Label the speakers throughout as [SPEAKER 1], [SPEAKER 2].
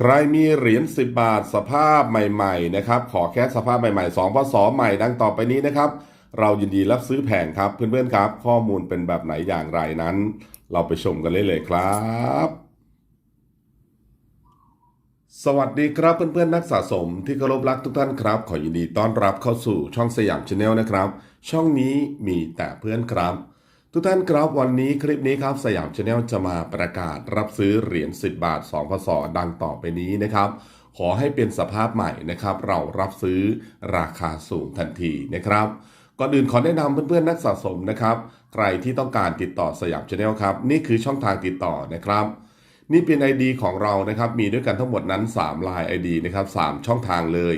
[SPEAKER 1] ใครมีเหรียญ10 บาทสภาพใหม่ๆนะครับขอแค่สภาพใหม่ๆ2พศใหม่ดังต่อไปนี้นะครับเรายินดีรับซื้อแผงครับเพื่อนๆครับ ข้อมูลเป็นแบบไหนอย่างไรนั้น เราไปชมกันเลยเลยครับ สวัสดีครับเพื่อนๆนักสะสมที่เคารพรักทุกท่านครับ ขอยินดีต้อนรับเข้าสู่ช่องสยามชาแนลนะครับ ช่องนี้มีแต่เพื่อนครับ ทุกท่านครับวันนี้คลิปนี้ครับสยามชาแนลจะมาประกาศรับซื้อเหรียญ 10 บาท 2 พศ ดังต่อไปนี้นะครับ ขอให้เป็นสภาพใหม่นะครับ เรารับซื้อราคาสูงทันทีนะครับ ก่อนอื่นขอแนะนำเพื่อนๆนักสะสมนะครับ ใครที่ต้องการติดต่อสยามชาแนลครับ นี่คือช่องทางติดต่อนะครับ นี่เป็น ID ของเรานะครับมีด้วยกันทั้งหมดนั้น3ลาย ID นะครับ3ช่องทางเลย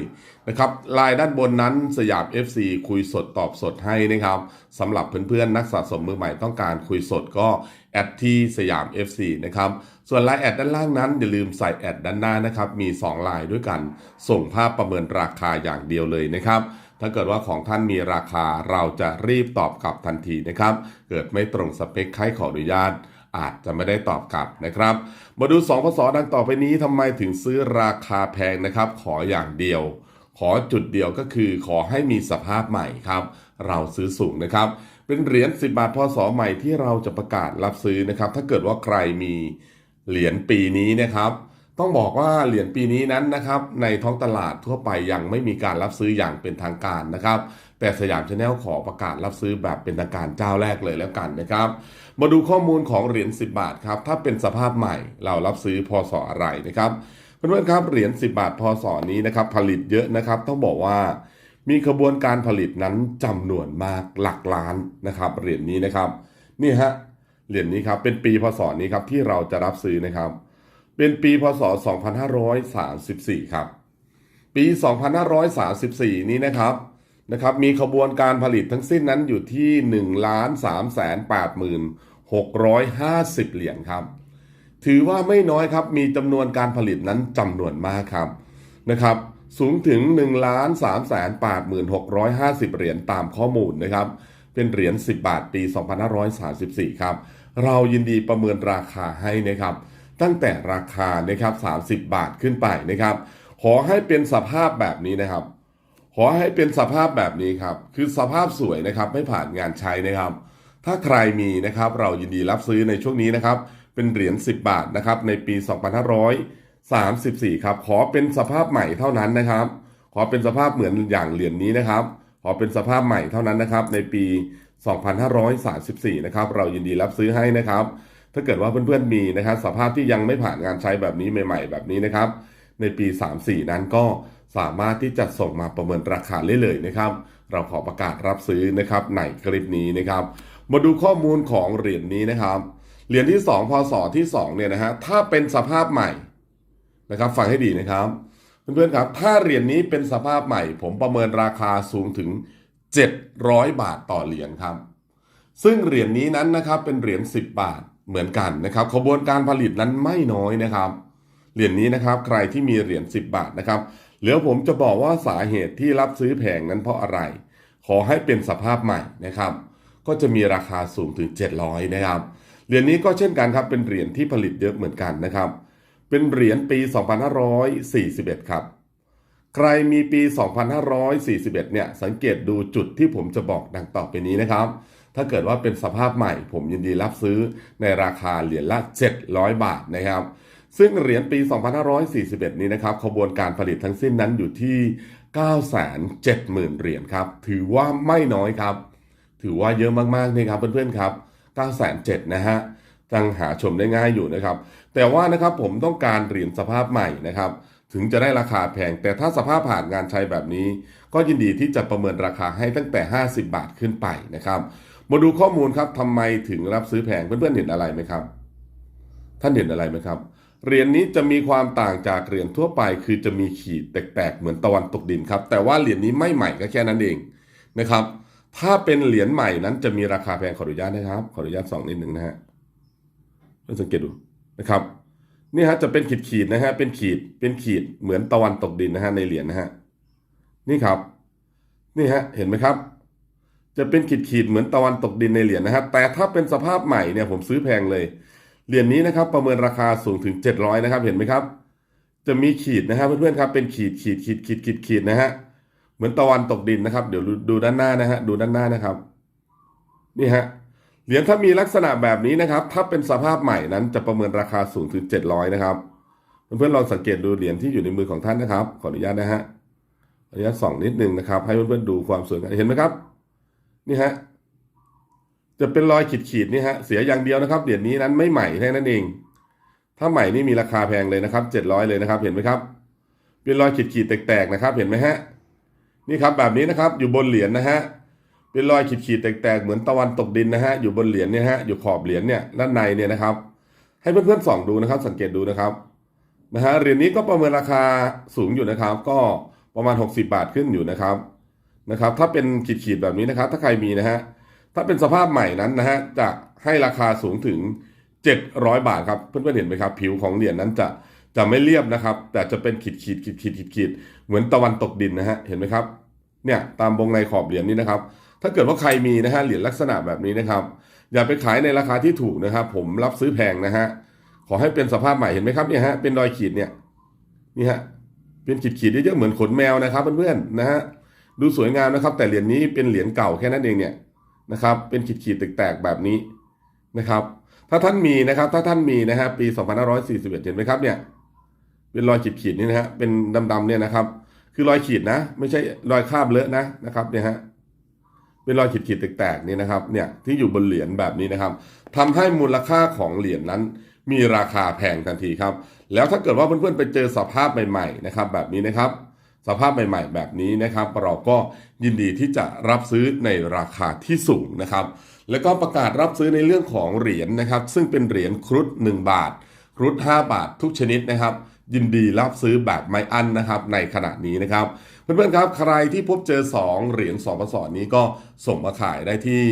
[SPEAKER 1] นะครับลายด้านบนนั้นสยาม FC คุยสดตอบสดให้นะครับสำหรับเพื่อนๆ นักสะสมมือใหม่ต้องการคุยสดก็แอดที่สยาม FC นะครับส่วนลายแอดด้านล่างนั้นอย่าลืมใส่แอดด้านหน้านะครับมี 2 ลายด้วยกัน ส่งภาพประเมินราคาอย่างเดียวเลยนะครับถ้าเกิดว่าของท่านมีราคาเราจะรีบตอบกลับทันทีนะครับ เกิดไม่ตรงสเปคใครขออนุญาต อาจจะไม่ได้ตอบกลับนะครับ มาดู2พศดังต่อไปนี้ทำไมถึงซื้อราคาแพงนะครับ ขออย่างเดียว ขอจุดเดียวก็คือขอให้มีสภาพใหม่ครับ เราซื้อสูงนะครับ เป็นเหรียญ10 บาทพศใหม่ที่เราจะประกาศรับซื้อนะครับ ถ้าเกิดว่าใครมีเหรียญปีนี้นะครับต้องบอกว่าเหรียญปีนี้นั้นนะครับในท้องตลาดทั่วไปยังไม่มีการรับซื้ออย่างเป็นทางการนะครับ แต่สยามชาแนลขอประกาศรับซื้อแบบเป็นทางการเจ้าแรกเลยแล้วกันนะครับ มาดูข้อมูลของเหรียญ10 บาทครับ ถ้าเป็นสภาพใหม่เรารับซื้อพศอะไรนะครับเพื่อนๆครับเหรียญ10 บาทพศนี้นะครับผลิตเยอะนะครับ ต้องบอกว่ามีขบวนการผลิตนั้นจำนวนมากหลักล้านนะครับเหรียญนี้นะครับนี่ฮะเหรียญนี้ครับเป็นปีพศนี้ครับที่เราจะรับซื้อนะครับ เป็นปีพศ 2534 ครับ ปี 2534 นี้นะครับนะครับ มีขบวนการผลิตทั้งสิ้นนั้นอยู่ที่1ล้าน3แสน8หมื่น 650 เหรียญครับ ถือว่าไม่น้อยครับ มีจำนวนการผลิตนั้นจำนวนมากครับนะครับ สูงถึง1ล้าน3แสน8หมื่น650 เหรียญตามข้อมูลนะครับ เป็นเหรียญ 10 บาท ปี 2534 ครับ เรายินดีประเมินราคาให้นะครับ ตั้งแต่ราคานะครับ 30 บาทขึ้นไปนะครับ ขอให้เป็นสภาพแบบนี้นะครับ ขอให้เป็นสภาพแบบนี้ครับ คือสภาพสวยนะครับ ไม่ผ่านงานใช้นะครับ ถ้าใครมีนะครับเรายินดีรับซื้อในช่วงนี้นะครับ เป็นเหรียญ 10 บาทนะครับในปี 2534 ครับ ขอเป็นสภาพใหม่เท่านั้นนะครับ ขอเป็นสภาพเหมือนอย่างเหรียญนี้นะครับ ขอเป็นสภาพใหม่เท่านั้นนะครับ ในปี 2534 นะครับ เรายินดีรับซื้อให้นะครับ ถ้าเกิดว่าเพื่อนๆมีนะครับ สภาพที่ยังไม่ผ่านงานใช้แบบนี้ใหม่ ๆ แบบนี้นะครับ ในปี 34 นั้นก็สามารถที่จะส่งมาประเมินราคาได้เลยนะครับ เราขอประกาศรับซื้อนะครับในคลิปนี้นะครับ มาดูข้อมูลของเหรียญนี้นะครับ เหรียญที่ 2 พศที่2เนี่ยนะฮะ ถ้าเป็นสภาพใหม่นะครับฟังให้ดีนะครับ เพื่อนๆครับ ถ้าเหรียญนี้เป็นสภาพใหม่ ผมประเมินราคาสูงถึง 700 บาทต่อเหรียญครับ ซึ่งเหรียญนี้นั้นนะครับเป็นเหรียญ10 บาทเหมือนกันนะครับขบวนการผลิตนั้นไม่น้อยนะครับเหรียญนี้นะครับใครที่มีเหรียญ10 บาทนะครับเดี๋ยวผมจะบอกว่าสาเหตุที่รับซื้อแพงนั้นเพราะอะไร ขอให้เป็นสภาพใหม่นะครับ ก็จะมีราคาสูงถึง 700 นะครับ เหรียญนี้ก็เช่นกันครับ เป็นเหรียญที่ผลิตเยอะเหมือนกันนะครับ เป็นเหรียญปี 2541 ครับ ใครมีปี 2541 เนี่ย สังเกตดูจุดที่ผมจะบอกดังต่อไปนี้นะครับ ถ้าเกิดว่าเป็นสภาพใหม่ ผมยินดีรับซื้อในราคาเหรียญละ 700 บาทนะครับซึ่งเหรียญปี 2541 นี้นะครับ ขบวนการผลิตทั้งสิ้นนั้นอยู่ที่ 970,000 เหรียญครับ ถือว่าไม่น้อยครับ ถือว่าเยอะมากๆนะครับเพื่อนๆครับ907นะฮะจังหาชมได้ง่ายอยู่นะครับ แต่ว่านะครับผมต้องการเหรียญสภาพใหม่นะครับ ถึงจะได้ราคาแพง แต่ถ้าสภาพผ่านงานใช้แบบนี้ ก็ยินดีที่จะประเมินราคาให้ตั้งแต่ 50 บาทขึ้นไปนะครับ มาดูข้อมูลครับทำไมถึงรับซื้อแพงเพื่อนๆเห็นอะไรไหมครับ ท่านเห็นอะไรไหมครับเหรียญนี้จะมีความต่างจากเหรียญทั่วไป คือจะมีขีดแตกๆเหมือนตะวันตกดินครับ แต่ว่าเหรียญนี้ไม่ใหม่ก็แค่นั้นเองนะครับ ถ้าเป็นเหรียญใหม่นั้นจะมีราคาแพงขออนุญาตนะครับ ขออนุญาตสองนิดหนึ่งนะฮะท่านสังเกตดูนะครับนี่ฮะจะเป็นขีดขีดๆนะฮะเป็นขีดเป็นขีดเหมือนตะวันตกดินนะฮะในเหรียญนะฮะนี่ครับ นี่ฮะเห็นไหมครับ จะเป็นขีดขีดๆเหมือนตะวันตกดินในเหรียญนะฮะแต่ถ้าเป็นสภาพใหม่เนี่ยผมซื้อแพงเลยเหรียญนี้นะครับประเมินราคาสูงถึง 700 นะครับ เห็นไหมครับ จะมีขีดนะครับเพื่อนๆครับเป็นขีดขีดขีดขีดขีดขีดนะฮะ เหมือนตะวันตกดินนะครับ เดี๋ยวดูด้านหน้านะฮะดูด้านหน้านะครับ นี่ฮะเหรียญถ้ามีลักษณะแบบนี้นะครับ ถ้าเป็นสภาพใหม่นั้นจะประเมินราคาสูงถึงเจ็ดร้อยนะครับเพื่อนๆลองสังเกตดูเหรียญที่อยู่ในมือของท่านนะครับ ขออนุญาตนะฮะออนุญาตส่องนิดนึงนะครับ ให้เพื่อนๆดูความสวยงามเห็นไหมครับ นี่ฮะจะเป็นรอยขีดๆนี่ฮะเสียอย่างเดียวนะครับเหรียญนี้นั้นไม่ใหม่แค่นั้นเอง ถ้าใหม่นี่มีราคาแพงเลยนะครับเจ็ดร้อยเลยนะครับ เห็นไหมครับ เป็นรอยขีดๆแตกๆนะครับ เห็นไหมฮะ นี่ครับแบบนี้นะครับอยู่บนเหรียญนะฮะเป็นรอยขีดๆแตกๆเหมือนตะวันตกดินนะฮะอยู่บนเหรียญเนี่ยฮะอยู่ขอบเหรียญเนี่ยด้านในเนี่ยนะครับ ให้เพื่อนๆส่องดูนะครับ สังเกตดูนะครับนะฮะเหรียญนี้ก็ประเมินราคาสูงอยู่นะครับ ก็ประมาณ 60 บาทขึ้นอยู่นะครับนะครับ ถ้าเป็นขีดๆแบบนี้นะครับ ถ้าใครมีนะฮะถ้าเป็นสภาพใหม่นั้นนะฮะจะให้ราคาสูงถึง 700 บาทครับเพื่อนๆเห็นไหมครับ ผิวของเหรียญนั้นจะ จะไม่เรียบนะครับ แต่จะเป็นขีดขีดขีดขีดขีดขีดเหมือนตะวันตกดินนะฮะเห็นไหมครับเนี่ยตามวงในขอบเหรียญนี้นะครับ ถ้าเกิดว่าใครมีนะฮะเหรียญลักษณะแบบนี้นะครับ อย่าไปขายในราคาที่ถูกนะครับ ผมรับซื้อแพงนะฮะขอให้เป็นสภาพใหม่เห็นไหมครับเนี่ยฮะเป็นรอยขีดเนี่ยนี่ฮะเป็นขีดขีดเยอะๆเหมือนขนแมวนะครับเพื่อนๆนะฮะดูสวยงามนะครับ แต่เหรียญนี้เป็นเหรียญเก่าแค่นั้นเองเนี่ยนะครับ เป็นขีดขีดแตกๆแบบนี้นะครับ ถ้าท่านมีนะครับ ถ้าท่านมีนะฮะปี 2541 เห็นไหมครับเนี่ย เป็นรอยขีดขีดนี่นะฮะเป็นดำๆเนี่ยนะครับ คือรอยขีดนะ ไม่ใช่รอยคราบเลอะนะนะครับเนี่ยฮะเป็นรอยขีดขีดแตกๆนี่นะครับเนี่ยที่อยู่บนเหรียญแบบนี้นะครับทำให้มูลค่าของเหรียญนั้นมีราคาแพงทันทีครับ แล้วถ้าเกิดว่าเพื่อนๆไปเจอสภาพใหม่ๆนะครับ แบบนี้นะครับ สภาพใหม่ๆ แบบนี้นะครับ เราก็ยินดีที่จะรับซื้อในราคาที่สูงนะครับ แล้วก็ประกาศรับซื้อในเรื่องของเหรียญนะครับ ซึ่งเป็นเหรียญครุฑ1บาท ครุฑ5บาททุกชนิดนะครับ ยินดีรับซื้อแบบไม่อั้นนะครับในขณะนี้นะครับเพื่อนๆครับใครที่พบเจอ 2 เหรียญ2กระสอบนี้ก็ส่งมาขายได้ที่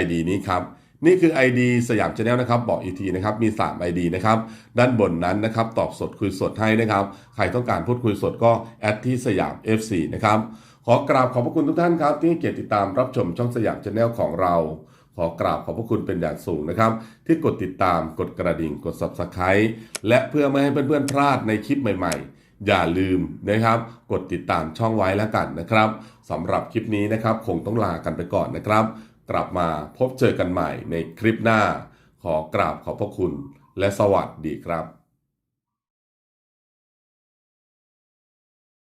[SPEAKER 1] ID นี้ครับนี่คือ ID สยามชาแนลนะครับ บอกอีกทีนะครับมี 3 ID นะครับด้านบนนั้นนะครับตอบสดคุยสดให้นะครับใครต้องการพูดคุยสดก็แอดที่สยาม FC นะครับขอกราบขอบพระคุณทุกท่านครับที่เกียรติดตามรับชมช่องสยามชาแนลของเรา ขอกราบขอบพระคุณเป็นอย่างสูงนะครับ ที่กดติดตามกดกระดิ่งกด Subscribe และเพื่อไม่ให้เพื่อนๆพลาดในคลิปใหม่ๆ อย่าลืมนะครับ กดติดตามช่องไว้แล้วกันนะครับสำหรับคลิปนี้นะครับคงต้องลากันไปก่อนนะครับ กลับมาพบเจอกันใหม่ในคลิปหน้า ขอกราบขอบพระคุณและสวัสดีครับ